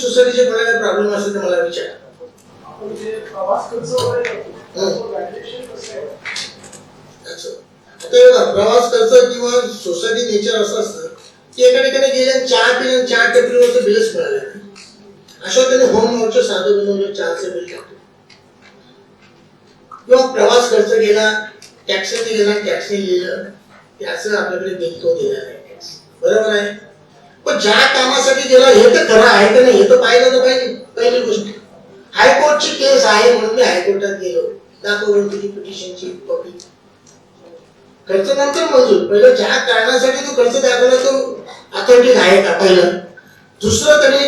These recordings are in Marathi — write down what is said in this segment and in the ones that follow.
सोसायटीचे कोणाला प्रॉब्लेम असेल तर मला विचारा. आपण जे प्रवास खर्च किंवा सोसायटी नेचर असं असतं की एका ठिकाणी गेले चहा पिले चहा टेबलवरचं बिलच मिळालं. नाही. अशा त्याने होम व्हाउचर साधं बनवलं चहाचं बिल टाकलं किंवा प्रवास खर्च गेला टॅक्सीने गेला टॅक्सीने लिहिलं त्याचं आपल्याकडे बिल तो दिला नाही बरोबर आहे? पण ज्या कामासाठी गेला हे तर खरं आहे का नाही? हे तर पाहिलं तर पाहिजे पहिली गोष्ट. हायकोर्टची केस आहे म्हणून मी हायकोर्टात गेलो. दाखवून दिली पिटिशनची कॉपी खर्च नंतर मंजूर. पहिलं ज्या कारणासाठी तू खर्च दाखवला तो अथॉरिटी आहे का पहिलं? दुसरं तरी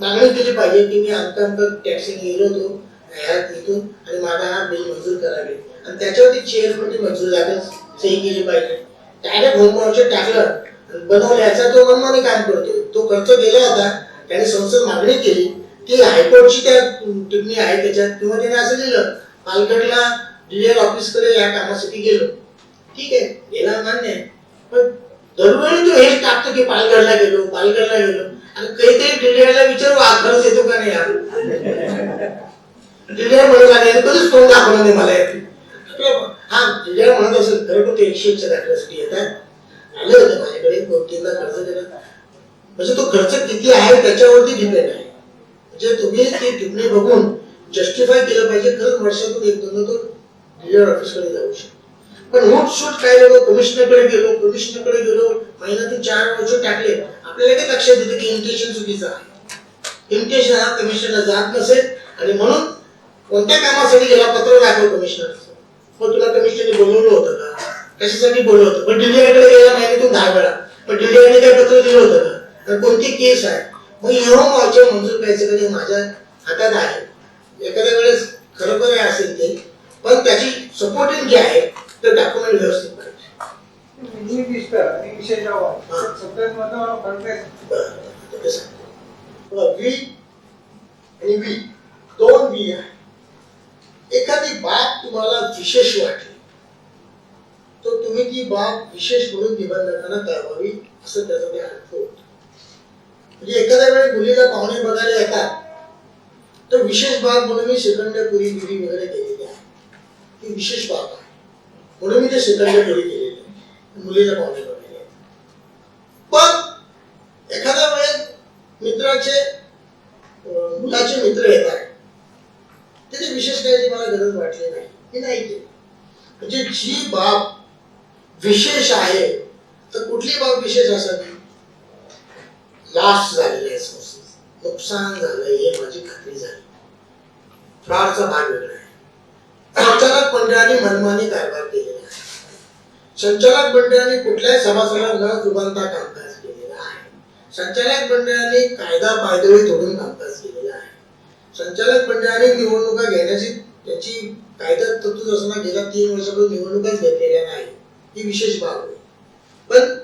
मागणी केली पाहिजे की मी अमका अमका टॅक्सी गेलो होतो ह्यात इथून आणि माझा हा बिल मंजूर करावे. आणि त्याच्यावरती चेअरमध्ये मंजूर झालं सही केली पाहिजे. डायरेक्ट होम टाकलं. बनवलं याचा तो मनमाने काम करतो तो खर्च गेला होता त्याने संसद मागणी केली की हायकोर्टची त्या टिप्पणी आहे त्याच्यात किंवा त्याने असं लिहिलं पालघरला डीएल ऑफिसकडे या कामासाठी गेलो. ठीक आहे गेला मान्य आहे. पण दरवेळी तो हेच टाकतो की पालघरला गेलो पालघरला गेलो. आणि काहीतरी डीडीआयला विचारू हा खरंच येतो का नाही यार? डीडीआय म्हणत आले आणि कधीच तोंड दाखवलं नाही मला यात. हा डीडीआय म्हणत असेल खरं पण ते एकशे एकच्या दाखल्यासाठी येतात. आलं होते माझ्याकडे दोन तीनदा खर्च केला? म्हणजे तो खर्च किती आहे त्याच्यावरती डिपेंड आहे. म्हणजे तुम्ही ती टिप्पणी बघून जस्टिफाय केलं पाहिजे खरंच वर्षातून एक दोनदा तो डिलिव्हर ऑफिसकडे जाऊ शकतो. पण उठ सूट काय झालं? कमिशनरकडे गेलो कमिशनरकडे गेलो महिन्यातून चार वर्ष टाकले. आपल्याला काय लक्षात येतं की इम्प्रेशन चुकीचं आहे. इम्प्रेशन हा कमिशनरला जात नसेल आणि म्हणून कोणत्या कामासाठी गेला पत्र दाखव कमिशनर मग तुला कमिशनरने बोलवलं होतं का? कशासाठी बोलवलं होतं? पण डिलिव्हरीकडे गेला महिन्यातून दहा वेळा. पण डिलिव्हरीने काय पत्र दिलं होतं का आणि कोणती केस आहे? मग एव्हा वाचन मंजूर करायचं कधी माझ्या हातात आहे. एखाद्या वेळेस खरोखर असेल ते. पण त्याची सपोर्टिंग जे आहे ते डॉक्युमेंट व्यवस्थित पाहिजे ते वी आणि वी दोन वी आहे. एखादी बाब तुम्हाला विशेष वाटली. तर तुम्ही ती बाब विशेष म्हणून निबंधकांना कळवावी असं त्याचा ते अर्थ होतो म्हणजे एखाद्या वेळी मुलीला पाहुणे बघायला येतात तर विशेष बाब म्हणून मी सेकंडपुरी बिरी वगैरे केलेली आहे. ती विशेष बाब आहे. म्हणून मी ते सेकंडपुरी केलेली आहे. मुलीला पाहुणे बघायला पण एखाद्या वेळेस मित्राचे मुलाचे मित्र येतात त्याची विशेष काही मला गरज वाटली नाही. मी नाही केली. म्हणजे जी बाब विशेष आहे तर कुठली बाब विशेष असावी? लास्ट झालेली आहे संस्थेचं. नुकसान झालं हे माझी खात्री झाली. फ्रॉडचा भाग वेगळा आहे. संचालक मंडळाने मनमानी कारभार केलेला आहे. संचालक मंडळाने कुठल्याही सभासदाला न जुबानता कामकाज केलेला आहे. संचालक मंडळाने कायदा पायदळी तोडून कामकाज केलेला आहे. संचालक मंडळाने निवडणुका घेण्याची त्याची कायदा तरतूद असताना गेल्या तीन वर्षापासून निवडणुकाच घेतलेल्या नाही ही विशेष बाब आहे. पण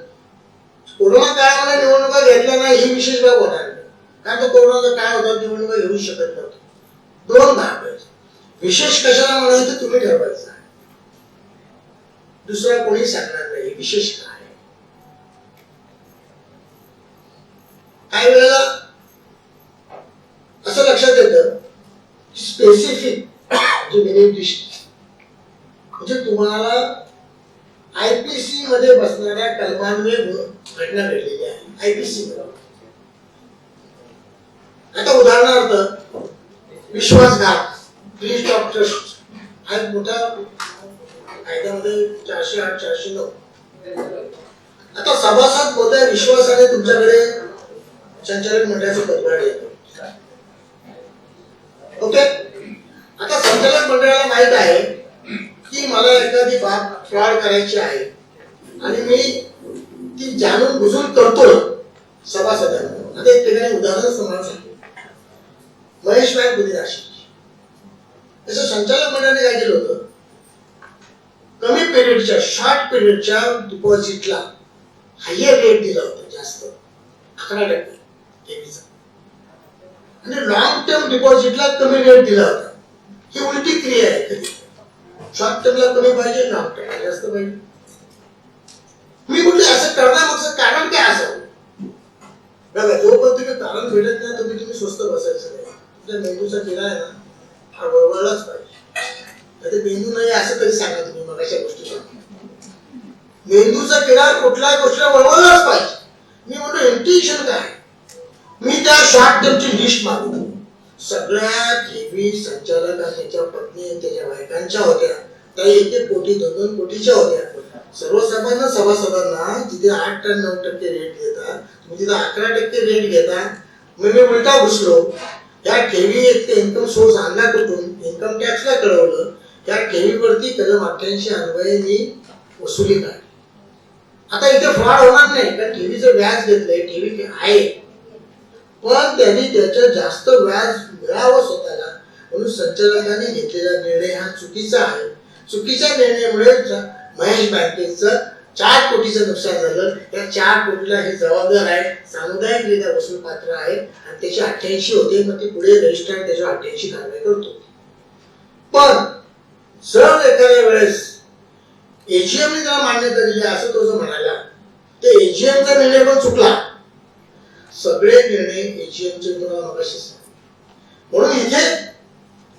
कोरोना काळामध्ये निवडणुका घेतल्या नाही ही विशेष बाब होणार नाही. कारण तो कोरोनाचा काळ होता निवडणुका घेऊ शकत नव्हतो. दोन भाग विशेष कशाला म्हणायचं तुम्ही ठरवायचं आहे. दुसरा कोणी सांगणार नाही विशेष काय आहे. काही वेळेला असं लक्षात येतं स्पेसिफिक म्हणजे तुम्हाला आयपीसी मध्ये बसणाऱ्या कलमांमुळे घटना घडलेली आहे. आयपीसी आता उदाहरणार्थ विश्वासघात लिस्ट ऑफ ट्रस्ट हा एक मोठा कायद्यामध्ये चारशे आठ चारशे नऊ. आता सभासद मोठ्या विश्वासाने तुमच्याकडे संचालक मंडळाचं पदभार येतो ओके? आता संचालक मंडळाला माहीत आहे की मला एखादी बाब फ्रॉड करायची आहे. आणि मी ती जाणून बुजून करतो सभासदांना. आता एक ठिकाणी उदाहरण सांगू शकतो. महेश नाईक बुद्धी नाशिक. तसं संचालक मंडळाने काय केलं होतं? कमी पिरियडच्या शॉर्ट पिरियडच्या डिपॉझिटला हायर रेट दिला होता जास्त. अकरा टक्के आणि लॉंग टर्म डिपॉझिटला कमी रेट दिला होता. ही उलटी क्रिया आहे कधी शॉर्ट टर्मला कमी पाहिजे लॉंग टर्मला जास्त पाहिजे. मी म्हटलं असं करण्यामागचं कारण काय असावं बघा जोपर्यंत तुम्ही कारण भेटत नाही तुम्ही तुम्ही स्वस्त बसायचं नाही. तुमच्या मेंदूचा किडा आहे ना हा वळवळलाच पाहिजे. आता मेंदू नाही असं तरी सांगा तुम्ही मग अशा गोष्टी मेंदूचा किडा कुठल्याही गोष्टीला वळवळलाच पाहिजे. मी म्हणतो इंटेन्शन काय? मी त्या शॉर्ट टर्मची लिस्ट मागतो सगळ्या टीव्ही संचालक आणि त्याच्या पत्नी आणि त्याच्या बायकांच्या होत्या. काही एक एक कोटी दोन दोन कोटीच्या होत्या. सर्वसामान्य सभासदांना तिथे आठ टन नऊ टक्के रेट घेतात तुम्ही तिथे अकरा टक्के रेट घेतात मग मी उलटा घुसलो. या ठेवी एक इन्कम सोर्स आणला कुठून? इन्कम टॅक्सला कळवलं. त्या ठेवीवरती कलम अठ्ठ्याऐंशी अन्वये मी वसुली काढली. आता इथे फ्रॉड होणार नाही कारण ठेवीचं व्याज घेतलंय ठेवी आहे. पण त्यांनी त्याचं जास्त व्याज मिळावं स्वतःला. म्हणून संचालकांनी घेतलेला निर्णय हा चुकीचा आहे. चुकीच्या निर्णयामुळे महेश बँकेचं चार कोटीचं नुकसान झालं. या चार कोटीला हे जबाबदार आहे. सामुदायिकरित्या वसूल पात्र आहे. आणि त्याचे अठ्ठ्याऐंशी होते. मग ते पुढे रजिस्टर त्याच्यावर अठ्ठ्याऐंशी कारवाई करतो. पण जर एखाद्या वेळेस एजीएमने त्याला मान्यता दिली असं तो जो म्हणाला ते एजीएमचा निर्णय पण चुकला. सगळे निर्णय एजीएमचे तुम्हाला मगाशी म्हणून इथे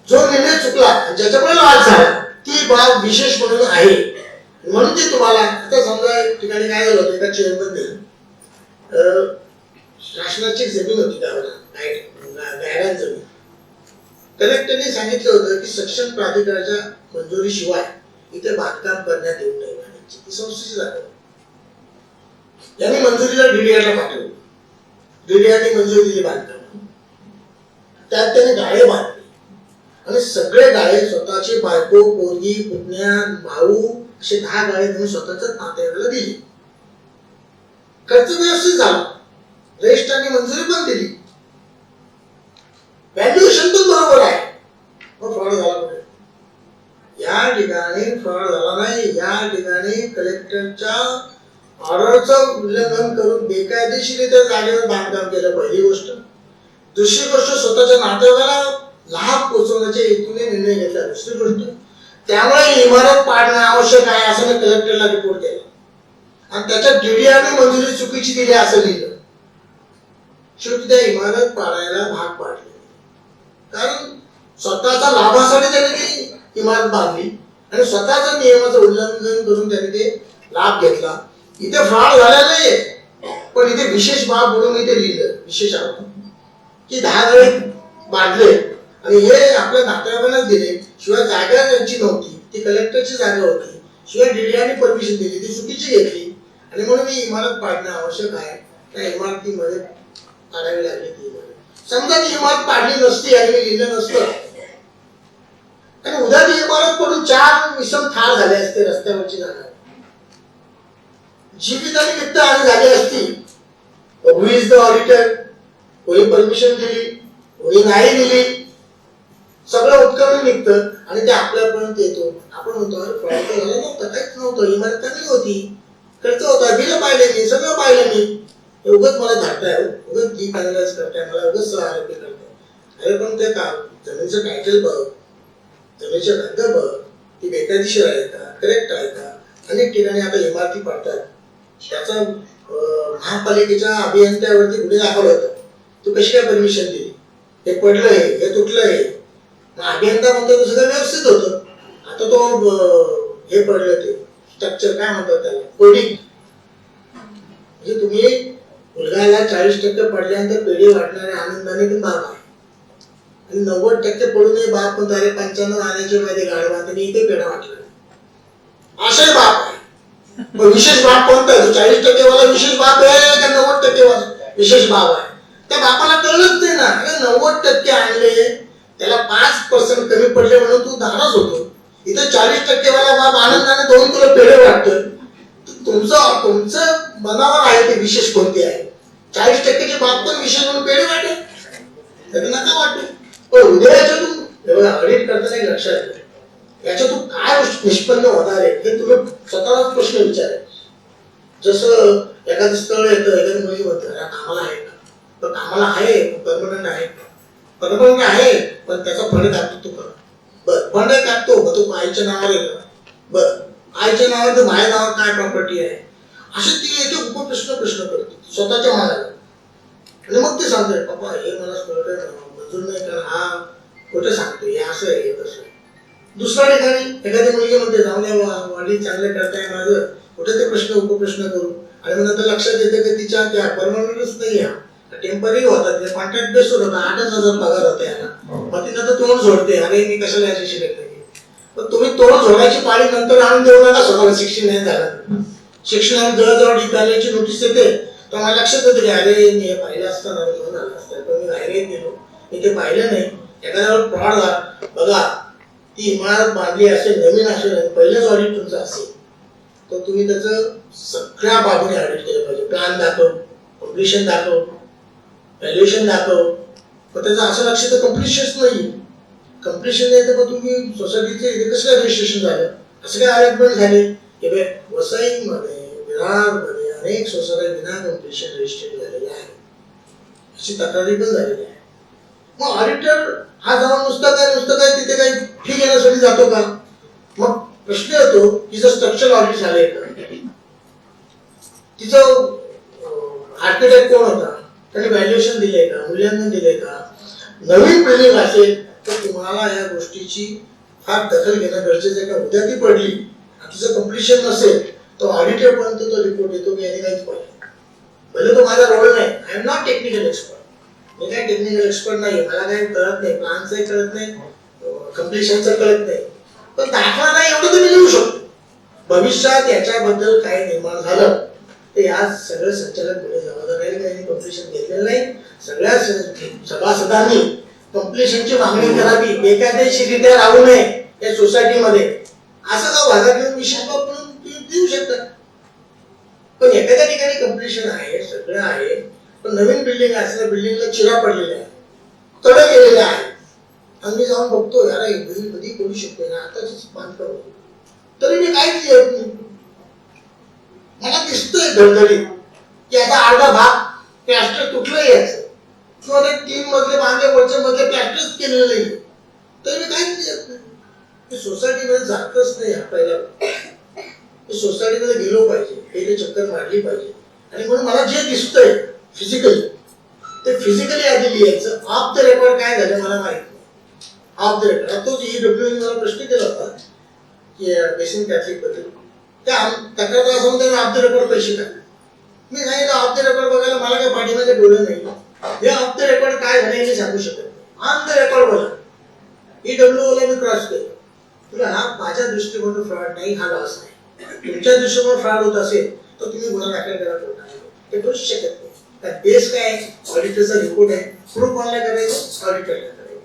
जो निर्णय चुकला ज्याच्यामुळे वाद झाला ती बाब विशेष म्हणून आहे. म्हणून ते तुम्हाला आता समजा एक ठिकाणी काय झालं एका चेअरमनने शासनाची जमीन होती गावाला जमीन. कलेक्टरने सांगितलं होतं की सक्षम प्राधिकरणाच्या मंजुरीशिवाय इथे बांधकाम करण्यात येऊ नये. ती संस्थेची जागा यांनी मंजुरीला डीडीआरला पाठवलं. डीडीआरने मंजुरी दिली बांधकाम त्यात त्याने गाळे बांधले. आणि सगळे गाळे स्वतःची बायको पोरगी पुतण्या भाऊ असे दहा गाळे त्यांनी स्वतःच्या नातेवाईकाला दिली. खर्च व्यवस्थित झाला. रजिस्ट्रारने मंजुरी पण दिली. व्हॅल्युएशन पण बरोबर आहे. मग फ्रॉड झाला कुठे? या ठिकाणी फ्रॉड झाला नाही. या ठिकाणी कलेक्टरच्या ऑर्डरचं उल्लंघन करून बेकायदेशीरित्या जागेवर बांधकाम केलं पहिली गोष्ट. दुसरी गोष्ट स्वतःच्या नातेवाईकाला लाभ पोहोचवण्याच्या हेतूने निर्णय घेतला. दुसरी गोष्ट त्यामुळे इमारत पाडणं आवश्यक आहे असं मी कलेक्टरला रिपोर्ट केला. आणि त्याच्यात डीडीआरने मंजुरी चुकीची दिली असं लिहिलं. शेवटी त्या इमारत पाडायला भाग पाडले. कारण स्वतःचा लाभासाठी त्याने ती इमारत बांधली आणि स्वतःच्या नियमाचं उल्लंघन करून त्याने ते लाभ घेतला. इथे फ्रॉड झाला नाही पण इथे विशेष बाब म्हणून मी ते लिहिलं विशेष आरोप. की दहा वेळ बांधले. आणि हे आपल्या नातेवाईकांनाच दिले शिवाय जागा त्यांची नव्हती ती कलेक्टरची जागा होती. शिवाय डीडीआरने परमिशन दिली ती चुकीची घेतली. आणि म्हणून ही इमारत पाडणं आवश्यक आहे. त्या इमारतीमध्ये पाडावी लागली ती इमारत. समजा ती इमारत पाडली नसती आणि मी लिहिलं नसतं. आणि उद्या ती इमारत पडून चार विषम ठार झाले असते रस्त्यावरची जागा. जीवित आणि वित्त हानी झाली असती. हु इज द ऑडिटर कोणी परमिशन दिली? कोणी नाही दिली? सगळं उत्कलन निघतं आणि ते आपल्यापर्यंत येतो. आपण म्हणतो अरे fraud तर नव्हतं काहीच नव्हतं इमारत चांगली होती. खर्च होता बिल पाहिले मी सगळं पाहिलं मी. उगत मला धाडताय उगत जी पॅनलाइज करताय मला उगत आरोग्य करताय. अरे पण ते का जमिनीचं टायटल बघ. जमिनीचे कागद बघ. ती बेकायदेशीर आहे का? करेक्ट आहे का? अनेक ठिकाणी आता इमारती पडतात. त्याचा महापालिकेच्या अभियंत्यावरती गुन्हे दाखल होतं तू कशी काय परमिशन दिली? हे पडलंय हे तुटलंय. मग अभियंता म्हणतो ते सगळं व्यवस्थित होतं. आता तो हे पडलं ते स्ट्रक्चर काय म्हणतात त्याला? कोडिंग म्हणजे तुम्ही मुलगाला चाळीस टक्के पडल्यानंतर पेढी वाटणाऱ्या आनंदाने पण बाप आहे आणि नव्वद टक्के पडूनही बाप पण अरे पंच्याण्णव आण्याचे मध्ये गाड बांधणे इथे पेढा वाटला. असे बाप आहे. मग विशेष बाप कोणता आहे? चाळीस टक्के वाला विशेष बाप आहे का नव्वद टक्के वाला विशेष बाप आहे. त्या बापाला कळलंच नाही ना. नव्वद टक्के आणले त्याला पाच पर्सेंट कमी पडले म्हणून तू दहाच होतो. इथं चाळीस टक्के मला बाप आनंदाने दोन किलो पेढे वाटतोय तुमचं तुमचं मनावर आहे ते विशेष कोणते आहे? चाळीस टक्क्याची बाब पण विशेष म्हणून पेढे वाटे त्याला नका वाटू. पण उद्या तू हे बघा ऑडिट करताना एक लक्षात ठेवा. याच्यातून काय निष्पन्न होणार आहे हे तुम्ही स्वतःलाच प्रश्न विचारा. जसं एखादं स्थळ येतं एखादं मुली होतं कामाला आहे का? तर कामाला आहे परमनंट आहे. परमनंट आहे पण त्याचा फंड टाकतो तू करा बर फंड टाकतो मग तो आईच्या नावावर येतो. बर आईच्या नावावर तर माझ्या नावावर काय प्रॉपर्टी आहे? असे ती एक उपप्रश्न प्रश्न करतो. स्वतःच्या मनाला. आणि मग ते सांगतोय पप्पा हे मला स्पष्ट मंजूर नाही कारण हा खोटं सांगतोय? हे असं आहे हे तसं आहे. दुसऱ्या ठिकाणी एखादी मुलगी म्हणते जाऊ द्या वा- चांगले करताय माझं. कुठे ते प्रश्न उपप्रश्न करू? आणि मग नंतर लक्षात येतं की तिच्या त्या परमनंटच नाही आहे. टेंपररी होता ते कॉन्ट्रॅक्ट बेसवर होता आठच हजार पगार होता याला. मग ती नंतर तोंड सोडते अरे मी कशाला याची शिकत नाही. पण तुम्ही तोंड सोडायची पाळी नंतर आणून देऊ नका स्वतःला शिक्षण नाही झालं. शिक्षणात जवळजवळ डिपार्टमेंटची नोटीस येते तर मला लक्षात येतं की अरे मी हे पाहिलं असताना म्हणून झालं असतं. पण मी बाहेर गेलो. मी ते पाहिलं नाही. एखाद्यावर फ्रॉड झाला. बघा ती इमारत बांधली असेल नवीन असेल आणि पहिलंच ऑडिट तुमचं असेल तर तुम्ही त्याचं सगळ्या बाजूने ऑडिट केलं पाहिजे. प्लॅन दाखव कम्प्लिशन दाखव. व्हॅल्युएशन दाखव. पण त्याचं असं लक्ष तर कम्प्लिशनच नाही कम्प्लिशन नाही तर मग तुम्ही सोसायटीचे इथे कसं काय रजिस्ट्रेशन झालं? असं काय अरेंजमेंट झाले? की बे वसईमध्ये विरारमध्ये अनेक सोसायटी विना कम्प्लिशन रजिस्ट्रेशन झालेल्या आहेत. अशी तक्रारी पण झालेली आहे मग ऑडिटर हा जाऊन नुसतं काय नुसतं काय तिथे काही फी घेण्यासाठी जातो का? मग प्रश्न येतो की जर स्ट्रक्चर ऑडिट झाले का? तिचं आर्किटेक्ट कोण होता? त्याने व्हॅल्युएशन दिले का? मूल्यांकन दिले का? नवीन बिल्डिंग असेल तर तुम्हाला या गोष्टीची फार दखल घेणं गरजेचं आहे. का उद्या ती पडली आणि तिचं कम्प्लिशन नसेल तर ऑडिटरपर्यंत तो रिपोर्ट येतो की याने काहीच पाहिजे भले तो माझा रोल नाही I am not technical expert मी काय टेक्निकल एक्सपर्ट नाही मला काही कळत नाही प्लानचंही कळत नाही कम्प्लिशनचं कळत नाही. पण दाखला नाही एवढं तुम्ही लिहू शकतो. भविष्यात याच्याबद्दल काय निर्माण झालं ते या सगळं संचालक पुढे जाऊ. कम्प्लिशन घेतलेलं नाही. सगळ्या सभासदांनी कम्प्लिशनची मागणी करावी बेकायदेशीरित्या राहू नये या सोसायटीमध्ये असं का भागात घेऊन विषय देऊ शकतात पण एखाद्या ठिकाणी कम्प्लिशन आहे सगळं आहे पण नवीन बिल्डिंग असल्या बिल्डिंगला चिरा पडलेल्या आहे तड गेलेल्या आहे आम्ही जाऊन बघतो यार हे बिल्डिंग कधी करू शकतो ना? आताच बांधकाम तरी मी काहीच येत नाही मला दिसतोय धडधडीत. की आता अर्धा भाग प्लॅस्टर तुटलं यायचं किंवा ते तीन मधले बांधले वरचे मधले प्लॅस्टरच केलेलं नाही. तरी मी काहीच येत नाही सोसायटीमध्ये जातच नाही हा पहिला. सोसायटीमध्ये गेलो पाहिजे. पहिले चक्कर मारली पाहिजे. आणि म्हणून मला जे दिसतंय फिजिकली ते फिजिकली आधी लिहायचं. ऑफ द रेकॉर्ड काय झालं मला माहीत नाही. ऑफ द रेकॉर्ड तोच ई डब्ल्यू मला प्रश्न केला होता की बेसिन कॅथलिकबद्दल. त्या तक्रार असून त्यांना ऑफ द रेकॉर्ड पैसे टाकले. मी सांगितलं ऑफ द रेकॉर्ड बघायला मला काय पाठीमध्ये डोळे नाही. हे ऑफ द रेकॉर्ड काय झालं हे मी सांगू शकत ऑन द रेकॉर्ड बोला ई डब्ल्यू ओला मी क्रॉस केलं. तुला हा माझ्या दृष्टिकोनातून फ्रॉड नाही हा लॉस नाही. तुमच्या दृष्टिकोन फ्रॉड होत असेल तर तुम्ही गुन्हा दाखल करा ते करू शकत नाही. तर बेस काय ऑडिटरचा रिपोर्ट आहे. प्रूफ कोणाला करायचं ऑडिटरला करायचं.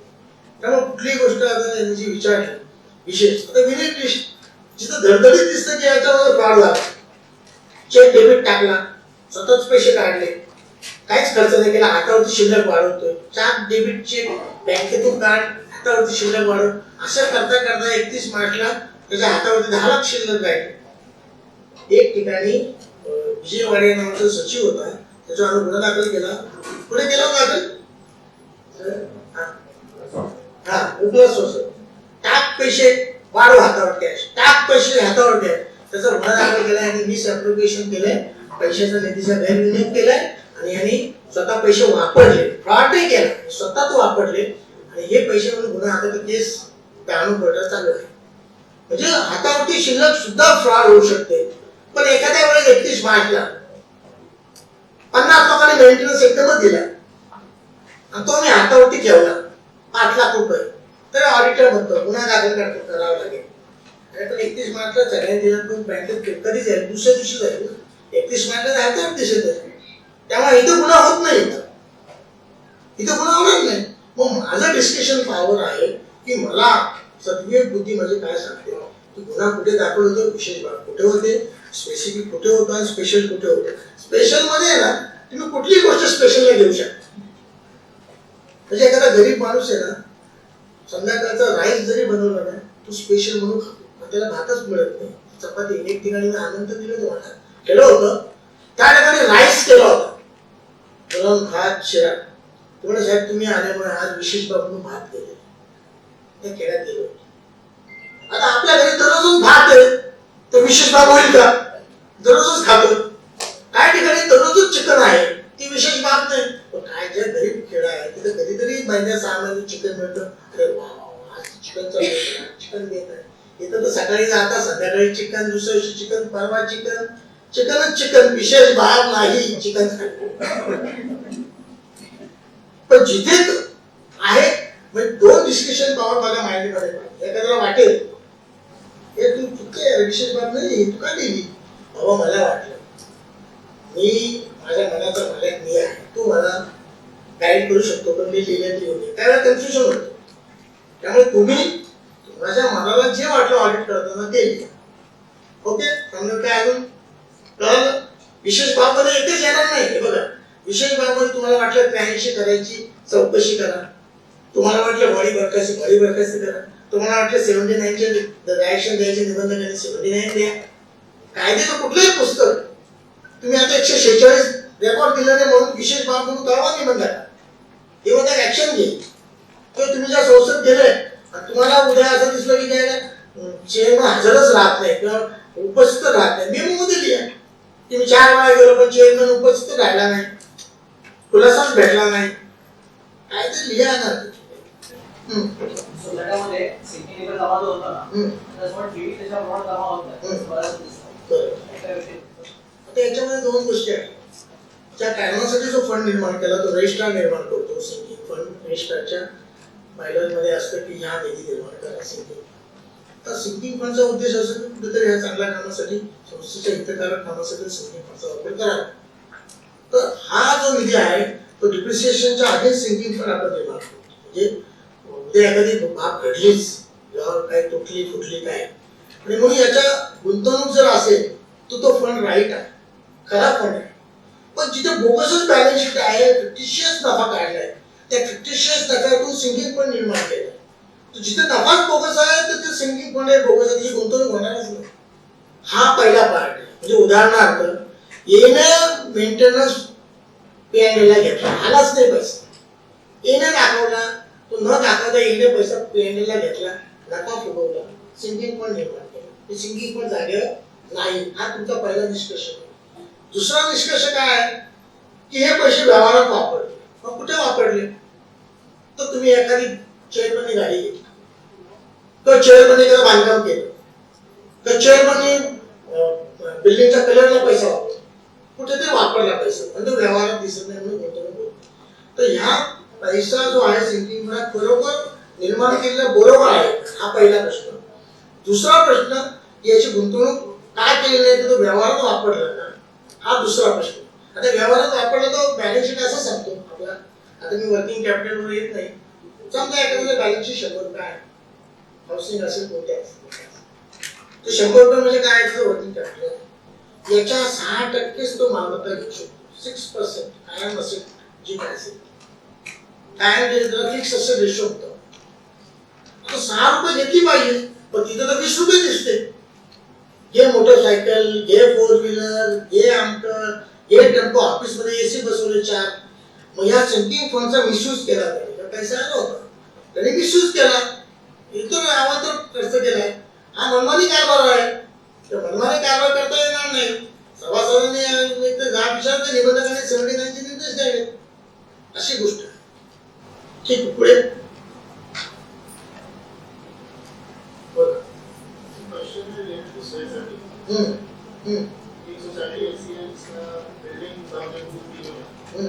त्यामुळे कुठलीही गोष्ट आता त्यांची जी विचारली विशेष. आता विनिट लिस्ट जिथं धडधडीत दिसतं की याच्यावर फ्रॉड झाला. चेक डेबिट टाकला. स्वतःच पैसे काढले. काहीच खर्च नाही केला हातावरती शिल्लक वाढवतोय. चार डेबिट चेक बँकेतून काढ हातावरती शिल्लक वाढव असं करता करता एकतीस मार्चला त्याच्या हातावरती दहा लाख शिल्लक राहिले. एक ठिकाणी विजय वाडे नावाचा सचिव होता त्याच्यावर गुन्हा दाखल केला. पुढे केला होता दाखल हा. हा असं टाक पैसे वाढव हातावर कॅश टाक पैसे हातावर कॅश त्याचा गुन्हा दाखल केला आणि मिस अप्लिकेशन केलंय. पैशाचा निधीचा गैरविनियोग केलाय आणि यांनी स्वतः पैसे वापरले. फ्रॉडही केला. स्वतः तो वापरले. आणि हे पैसे म्हणून गुन्हा आता केस डहाणू कोर्टात चालू आहे. म्हणजे हातावरती शिल्लक सुद्धा फ्रॉड होऊ शकते. पण एखाद्या वेळेस एकतीस मार्चला पन्नास लोकांनी मेंटेनन्स एकदमच दिला. आणि तो मी हातावरती ठेवला. पाच लाख रुपये. तर ऑडिटर म्हणतो गुन्हा दाखल करावा लागेल. पण एकतीस मार्चला सगळ्यांनी दिला पण बँकेत कधी जाईल दुसऱ्या दिवशी जाईल एकतीस मार्चला हातावर दिसत आहे त्यामुळे इथं गुन्हा होत नाही इथं. इथं गुन्हा होणार नाही. मग माझं डिस्कशन पॉवर आहे की मला सद्विवेक बुद्धी म्हणजे काय सांगते? की गुन्हा कुठे दाखल होतो? विशेष भाग कुठे होते? स्पेसिफिक कुठे होतो? आणि स्पेशल कुठे होते? स्पेशलमध्ये ना तुम्ही कुठलीही गोष्ट स्पेशलला घेऊ शकता. म्हणजे एखादा गरीब माणूस आहे ना संध्याकाळचा राईस जरी बनवला ना तो स्पेशल म्हणून खातो. त्याला भातच मिळत नाही. चपाती एक ठिकाणी मी आनंद दिलं तुम्हाला केलं होतं. त्या ठिकाणी राईस केला होता. गरम भात शिरा. तुम्हाला साहेब तुम्ही आल्यामुळे आज विशेष बाब भात केले. त्या खेड्यात गेलो आता आपल्या घरी दररोजच भात आहे तर विशेष बाब होईल का? दररोजच खातो. काय ठिकाणी दररोजच चिकन आहे ती विशेष बाब नाही. पण काय ज्या गरीब खेळ आहे तिथे कधीतरी महिन्या सहा महिने चिकन मिळतं. अरे वा आज चिकन चालू चिकन घेत आहे. इथं तर सकाळी जाता संध्याकाळी चिकन दुसऱ्या दिवशी चिकन परवा चिकन चिकनच चिकन विशेष भाग नाही चिकन पण जिथे आहे म्हणजे दोन डिस्कशन पावर माझ्या माइंडमध्ये एखाद्याला वाटेल हे तू चुकते विशेष बात नाही ही तू का लिहिली बाबा मला वाटलं. मी माझ्या मनाचा मालक मी आहे. तू मला गाईड करू शकतो पण मी लिहिलेली होते. त्याला त्यावेळेला कन्फ्युजन होतं. त्यामुळे तुम्ही माझ्या मनाला जे वाटलं ऑडिट करताना ते लिहा ओके? समजा काय अजून? तर विशेष बाबमध्ये एकच येणार नाही. हे बघा. विशेष बाबमध्ये तुम्हाला वाटलं त्र्याऐंशी करायची चौकशी करा. तुम्हाला वाटलं बॉडी बरखासी बॉडी बरखासी करा. तुम्हाला वाटलं सेव्हन्टी नाईनचे रिॲक्शन द्यायचे निबंधकांनी सेव्हन्टी नाईन द्या. कायद्याचं कुठलंही पुस्तक तुम्ही आता एकशे शेहेचाळीस रेकॉर्ड दिलं नाही म्हणून विशेष बाब म्हणून कळवा निबंध तेव्हा त्यात ऍक्शन घे. ते तुम्ही ज्या संसद गेले आणि तुम्हाला उद्या असं दिसलं की काय? चेअरमन हजरच राहत नाही किंवा उपस्थित राहत नाही. मी मी चार वेळा गेलो पण चेअरमन उपस्थित राहिला नाही. खुलासाच भेटला नाही. काय ते लिहा ना. याच्यामध्ये दोन गोष्टी आहेत. त्या कारणासाठी जो फंड निर्माण केला तो रजिस्ट्रार निर्माण करतो. सिंगिंग फंड रजिस्ट्रारच्या मध्ये असतं की ह्या निधी निर्माण करा सिंगिंग तर सिंगिंग फंडचा उद्देश असतो की कुठेतरी ह्या चांगल्या कामासाठी संस्थेच्या हितकारक कामासाठी सिंकिंग फंडचा वापर करावा तर हा जो निधी आहे तो डिप्रिसिएशनच्या आधीच सिंगिंग फंड आपण निर्माण करतो म्हणजे उद्या एखादी भाग घडलीच किंवा काही तुटली फुटली काय. आणि म्हणून याच्या गुंतवणूक जर असेल तर तो फंड राईट आहे. खरा फंड आहे. पण जिथे बोगसच बॅलन्स शीट आहे फिफ्टिशियस नफा काढलाय त्या फिफ्टिशियस नफ्यातून सिंगिंग फंड निर्माण केलं जिथे नफाच बोगस आहे तर ते सिंगिंग फंड आहे बोगस आहे. त्याची गुंतवणूक होणारच नाही. हा पहिला पार्ट आहे. म्हणजे उदाहरणार्थ येणं मेंटेनन्स पीएनडीला घेतला. आलाच नाही पैसा. येणं दाखवला तो न दाखवता येणे पैसा पीएनडीला घेतला. नफा फुगवला. सिंगिंग फंड निर्माण केला. ते सिंगिंग फंड जागेवर नाही. हा तुमचा पहिला निष्कर्ष. आहे. दुसरा निष्कर्ष काय आहे? की हे पैसे व्यवहारात वापरले. मग कुठे वापरले? तर तुम्ही एखादी चेअरमनी गाडी घेतली. तर चेअरमनी त्याला बांधकाम केलं. तर चेअरमनी बिल्डिंगच्या कलरला पैसा वापरला. कुठेतरी वापरला पैसा. पण तो व्यवहारात दिसत नाही म्हणून गुंतवणूक तर ह्या पैसा जो आहे सिंकिंग बरोबर निर्माण केलेला बरोबर आहे. हा पहिला प्रश्न. दुसरा प्रश्न याची गुंतवणूक काय केली नाही तर तो व्यवहारात वापरला हा दुसरा प्रश्न. आता व्यवहारात वापरला तो बॅलन्स शीट असं सांगतो आपला आता मी वर्किंग कॅपिटलवर येत नाही. समजा एखाद्या बॅलन्स शीट शंभर रुपये आहे. हाऊसिंग असेल कोणत्या असेल तर शंभर रुपये म्हणजे काय? आहे वर्किंग कॅपिटल याच्या सहा टक्केच तो मालमत्ता घेऊ शकतो. सिक्स पर्सेंट कायम असेल जी काय असेल. कायम फिक्स असेल रेशो होतं. आता सहा रुपये घेतली पाहिजे पण तिथं तर वीस रुपये दिसते. हे मोटरसायकल हे फोर व्हीलर घे आमक घे टेम्पो ऑफिसमध्ये एसी बसवले चार. मग ह्या सेंटिंग फोनचा मिसयूज केला त्याने पैसा आला होता. त्याने मिसयूज केला. इथून अवांतर खर्च केलाय. हा मनमानी कारभार आहे? तर मनमानी कारभार करता येणार नाही. सभासदांनी एक तर जाब विचारते निबंधकांनी सेव्हन्टी निर्देश द्यावे. अशी गोष्ट ठीक पुढे. बोला. question हम्म, हम्म, In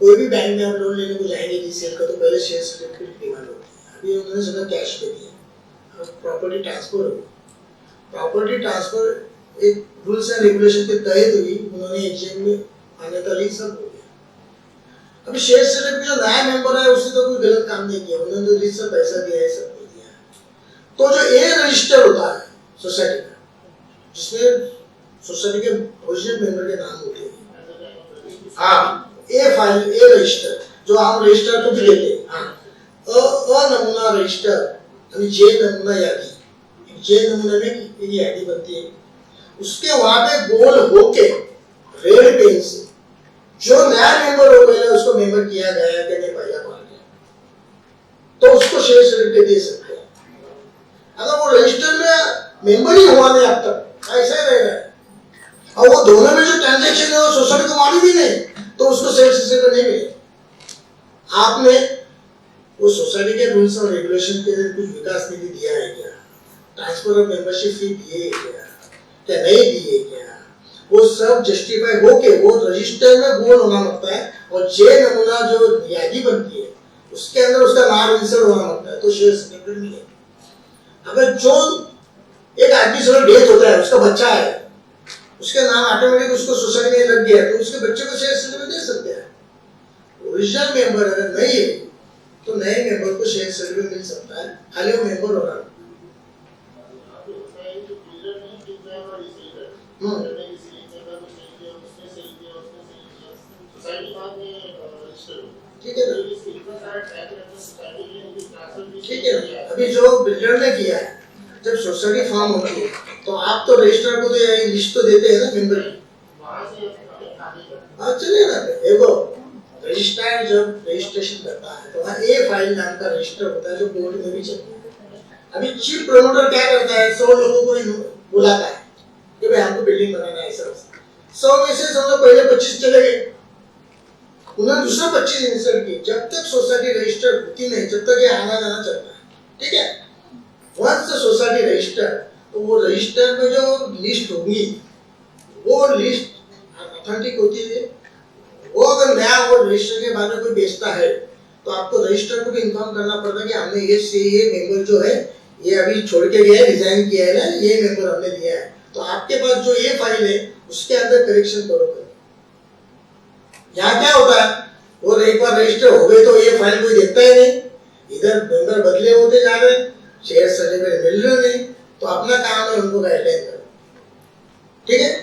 कोई भी बैंक में हम लोन लेने को जाएँगे रिसेल का तो पहले शेयर सर्टिफिकेट की डिमांड होती है। अभी उन्होंने सीधा कैश पे दिया अब प्रॉपर्टी ट्रांसफ़र हो प्रॉपर्टी ट्रांसफ़र एक रूल्स एंड रेगुलेशन के तहत हुई उन्होंने एजीएम में मान्यता ली सब हो गया। अभी शेयर सर्टिफिकेट जो नया मेंबर है उसने तो कोई गलत काम नहीं किया। उन्होंने तो रिजिस्टर पैसा दिया है, सब दिया तो जो ए रजिस्टर होता है सोसाइटी का जिसमें सोसाइटी के ओरिजिनल मेंबर के नाम होते हैं। हाँ। ए फ़ाइल ए रजिस्टर जो हम रजिस्टर को भी लेते हैं। हाँ। अ नमूना रजिस्टर आणि जे नमूना यादी जे नमूना में एक यादी बनती है? उसके वहाँ पे गोल होके रेड पेन से जो नया मेंबर हो गया, उसको मेंबर किया गया कि नहीं भैया मान गया तो उसको शेष सर्टिफिकेट दे सकते हैं। अगर वो रजिस्टर में मेंबर ही हुआ नहीं अब तक, ऐसा ही रह रहा है और वो दोनों में जो ट्रांजेक्शन है, वो सोसाइटी को मालूम ही नहीं। तो उसको शेयर सर्टिफिकेट नहीं मिले। आपने वो सोसाइटी के रूल्स और रेगुलेशन के लिए कुछ विकास निधि दिया है क्या? ट्रांसफ़र ऑफ़ मेंबरशिप फ़ी दिए क्या? क्या नहीं दिए क्या? वो सब जस्टिफाई होके वो रजिस्टर में गोल होना लगता है और जे नमूना जो यादी बनती है, उसके अंदर उसका नाम इंसर्ट होना लगता है तो शेयर सर्टिफिकेट मिलेगा अगर जो एक आदमी से डेथ होता है, उसका बच्चा है उसके नाम ऑटोमेटिक उसको सोसाइटी में लग गया तो उसके बच्चे को शेयर सर्टिफिकेट दे सकते हैं। ओरिजिनल मेंबर अगर नहीं है तो नए मेंबर को शेयर सर्टिफिकेट मिल सकता है। खाली वो मेंबर होना आपको होता है कि बिल्डर नहीं कितना है और इसी है हम्म। बिल्डर ने किसी ने करना कुछ नहीं किया उसने सही किया उसने सही किया सोसाइटी बाद में रजिस्टर हो ठीक है ना? तो इसकी इतना सारा ट्रैक रहता है सोसाइटी में कि ट्रांसफर भी ठीक है ना? अभी जो बिल्डर ने किया है जब सोसाइटी फॉर्म होती है तो आप तो रजिस्ट्रार को तो ये लिस्ट तो देते हैं ना मेंबर की हाँ चलिए ना देखो रजिस्ट्रार जब रजिस्ट्रेशन करता है तो वहाँ ए फाइल नाम का रजिस्टर होता है जो बोर्ड में भी चलता है। अभी चीफ प्रमोटर क्या करता है? सौ लोगों को बुलाता है कि भाई हमको बिल्डिंग बनाना है सर सौ। में से समझो पहले पच्चीस चले गए। उन्होंने दूसरा पच्चीस इंसर्ट किए जब तक सोसाइटी रजिस्टर होती नहीं जब तक ये आना जाना चलता है। ठीक है? वंस द सोसाइटी रजिस्टर तो वो रजिस्टर में जो लिस्ट होगी, वो लिस्ट ऑथेंटिक होती है। वो अगर नया वो रजिस्टर के बाद में कोई बेचता है तो आपको रजिस्टर को भी इन्फॉर्म करना पड़ता है कि हमने ये से ये मेंबर जो है, ये अभी छोड़ के गया है रिजाइन किया है ये मेंबर हमने लिया है। तो आपके पास जो ये फ़ाइल है, उसके अंदर करेक्शन करोगे यहाँ क्या होता है? वो एक बार रजिस्टर हो गए तो ये फ़ाइल कोई देखता ही नहीं। इधर मेंबर बदले होते जा रहे शेयर सर्टिफिकेट मिल रहे नहीं तो अपना काम है उनको गाइडलाइन करो ठीक है